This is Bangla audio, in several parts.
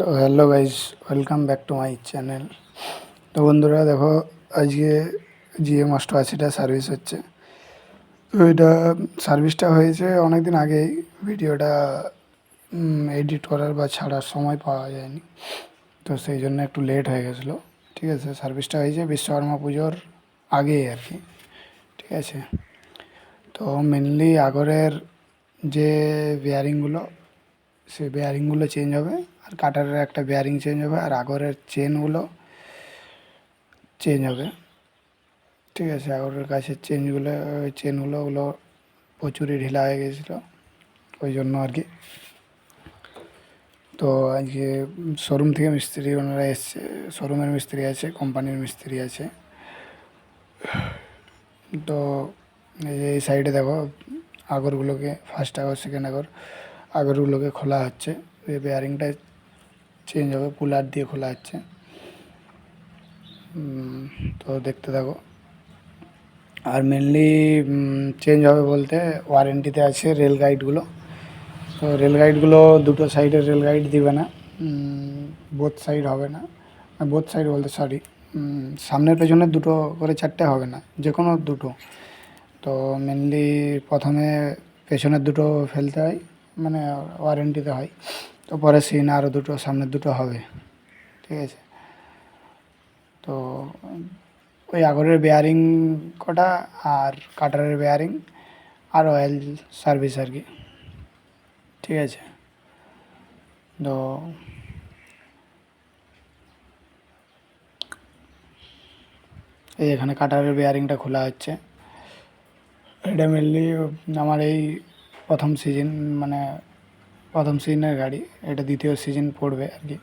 তো hello guys, welcome back to my channel. তো বন্ধুরা, দেখো, আজকে জিএম অষ্ট আশিটা সার্ভিস হচ্ছে, তো এটা সার্ভিসটা হয়েছে অনেক দিন আগেই। ভিডিওটা এডিট করার বা ছাড়ার সময় পাওয়া যায়নি, তো সেই জন্য একটু লেট হয়ে গেছিল। ঠিক আছে, সার্ভিসটা হয়েছে বিশ্বকর্মা পুজোর আগেই আর কি। ঠিক আছে, তো মেনলি আগরের যে বেয়ারিংগুলো সেই বেয়ারিংগুলো চেঞ্জ হবে, আর কাটারের একটা বেয়ারিং চেঞ্জ হবে, আর আগরের চেনগুলো চেঞ্জ হবে। ঠিক আছে, আগরের কাছের চেনগুলো চেনগুলো ওগুলো প্রচুরই ঢিলা হয়ে গেছিল, ওই জন্য আর কি। তো আজকে শোরুম থেকে মিস্ত্রি ওনারা এসছে শোরুমের মিস্ত্রি আছে কোম্পানির মিস্ত্রি আছে। তো এই সাইডে দেখো, আগরগুলোকে ফার্স্ট আগর সেকেন্ড আগর আগরগুলোকে খোলা হচ্ছে। এই বেয়ারিংটা চেঞ্জ হবে পুলার দিয়ে খোলা হচ্ছে। তো দেখতে থাকো। আর মেনলি চেঞ্জ হবে বলতে ওয়ারেন্টিতে আছে রেল গাইডগুলো তো রেল গাইডগুলো দুটো সাইডের রেল গাইড দিবে না। বোথ সাইড হবে না। বোথ সাইড বলতে সরি সামনের পেছনে দুটো করে চারটে হবে না যে কোনো দুটো। তো মেনলি প্রথমে পেছনের দুটো ফেলতে হয় মানে ওয়ারেন্টিতে হয়। তো পরে সিন আরও দুটো সামনের দুটো হবে। ঠিক আছে? তো ওই আগরের বেয়ারিং কটা আর কাটারের বেয়ারিং আর অয়েল সার্ভিস আর কি। ঠিক আছে? তো এই এখানে কাটারের বেয়ারিংটা খোলা হচ্ছে। এটা মেনলি আমার এই প্রথম সিজন মানে প্রথম সিজনের গাড়ি, এটা দ্বিতীয় সিজন পড়বে আর কি।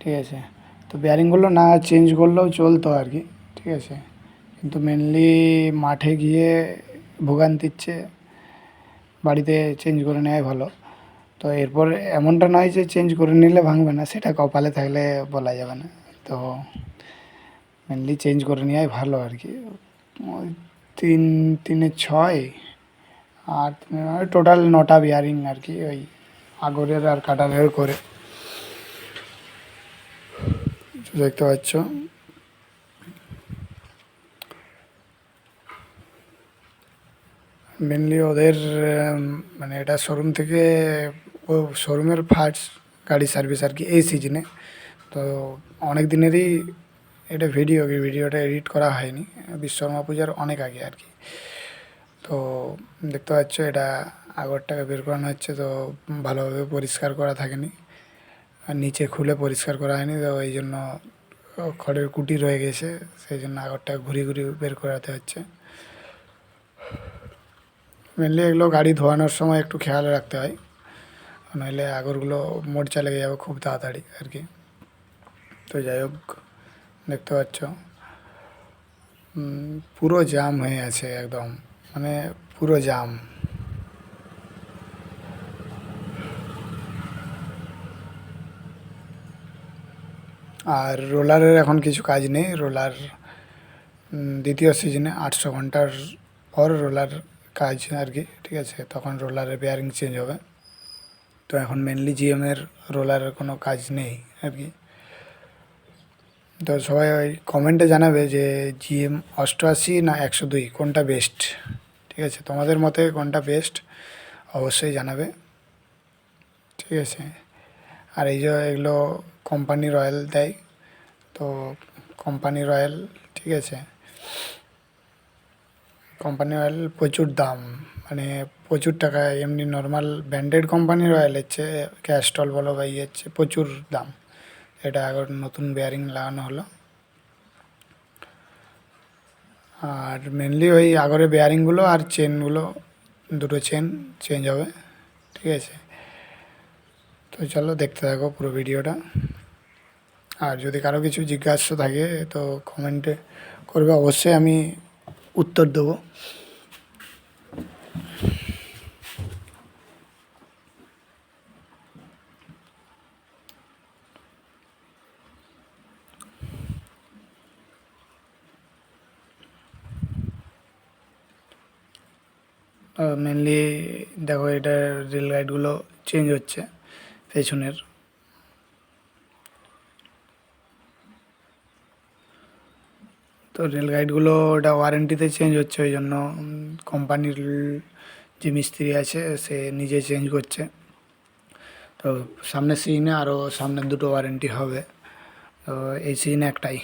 ঠিক আছে? তো বেয়ারিংগুলো না চেঞ্জ করলেও চলতো আর কি। ঠিক আছে? কিন্তু মেনলি মাঠে গিয়ে ভোগান্তিচ্ছে বাড়িতে চেঞ্জ করে নেওয়াই ভালো। তো এরপর এমনটা নয় যে চেঞ্জ করে নিলে ভাঙবে না, সেটা কপালে থাকলে বলা যাবে না। তো মেনলি চেঞ্জ করে নেওয়াই ভালো আর কি। তিন, তিনে ছয় আর টোটাল নটা বিয়ারিং আর কি, ওই আগরের আর কাটারের করে। দেখতে পাচ্ছ? মেনলি ওদের মানে এটা শোরুম থেকে, ও শোরুমের ফার্স্ট গাড়ি সার্ভিস আর কি এই সিজনে তো অনেক দিনেরই এটা ভিডিও ভিডিওটা এডিট করা হয়নি। বিশ্বকর্মা পূজার অনেক আগে আর কি। তো দেখতে পাচ্ছ এটা আগরটাকে বের করানো হচ্ছে, তো ভালোভাবে পরিষ্কার করা থাকেনি। আর নিচে খুলে পরিষ্কার করা হয়নি, তো এই জন্য খড়ের কুটি রয়ে গেছে, সেই জন্য আগরটা ঘুরি ঘুরি বের করাতে হচ্ছে। মেনলি এগুলো গাড়ি ধোয়ানোর সময় একটু খেয়াল রাখতে হয়, নইলে আগরগুলো মোর্চা লেগে যাবে খুব তাড়াতাড়ি আর কি। তো যাই হোক, দেখতে পাচ্ছ পুরো জাম হয়ে আছে একদম। মানে পুরো জাম। আর রোলারের এখন কিছু কাজ নেই, রোলার দ্বিতীয় সিজনে আটশো ঘণ্টার পর রোলার কাজ আর কি, ঠিক আছে? তখন রোলারের বেয়ারিং চেঞ্জ হবে। তো এখন মেনলি জিএমের রোলারের কোনো কাজ নেই আর কি। তো সবাই ওই কমেন্টে জানাবে যে জিএম অষ্টআশি না একশো দুই, কোনটা বেস্ট ঠিক আছে, তোমাদের মতে কোনটা বেস্ট অবশ্যই জানাবে। ঠিক আছে, আর এই যে এগুলো কোম্পানি রয়্যাল দেয়, তো কোম্পানি রয়্যাল ঠিক আছে। কোম্পানির অয়েল প্রচুর দাম মানে প্রচুর টাকা, এমনি নর্মাল ব্র্যান্ডেড কোম্পানির অয়েল হচ্ছে ক্যাস্টল বলো বা ইয়ে হচ্ছে প্রচুর দাম। এটা এখন নতুন বেয়ারিং লাগানো হলো। আর মেনলি ওই আগরে বেয়ারিংগুলো আর চেনগুলো দুটো চেন চেঞ্জ হবে, ঠিক আছে? তো চলো দেখতে থাকো পুরো ভিডিওটা আর যদি কারও কিছু জিজ্ঞাসা থাকে, তো কমেন্টে করবে। অবশ্যই আমি উত্তর দেবো। মেনলি দেখো এটা রেল গাইডগুলো চেঞ্জ হচ্ছে পেছনের। তো রেল গাইডগুলো ওটা ওয়ারেন্টিতে চেঞ্জ হচ্ছে ওই জন্য কোম্পানির যে মিস্ত্রি আছে সে নিজে চেঞ্জ করছে। তো সামনের সিজনে আরও সামনের দুটো ওয়ারেন্টি হবে। তো এই সিজনে একটাই।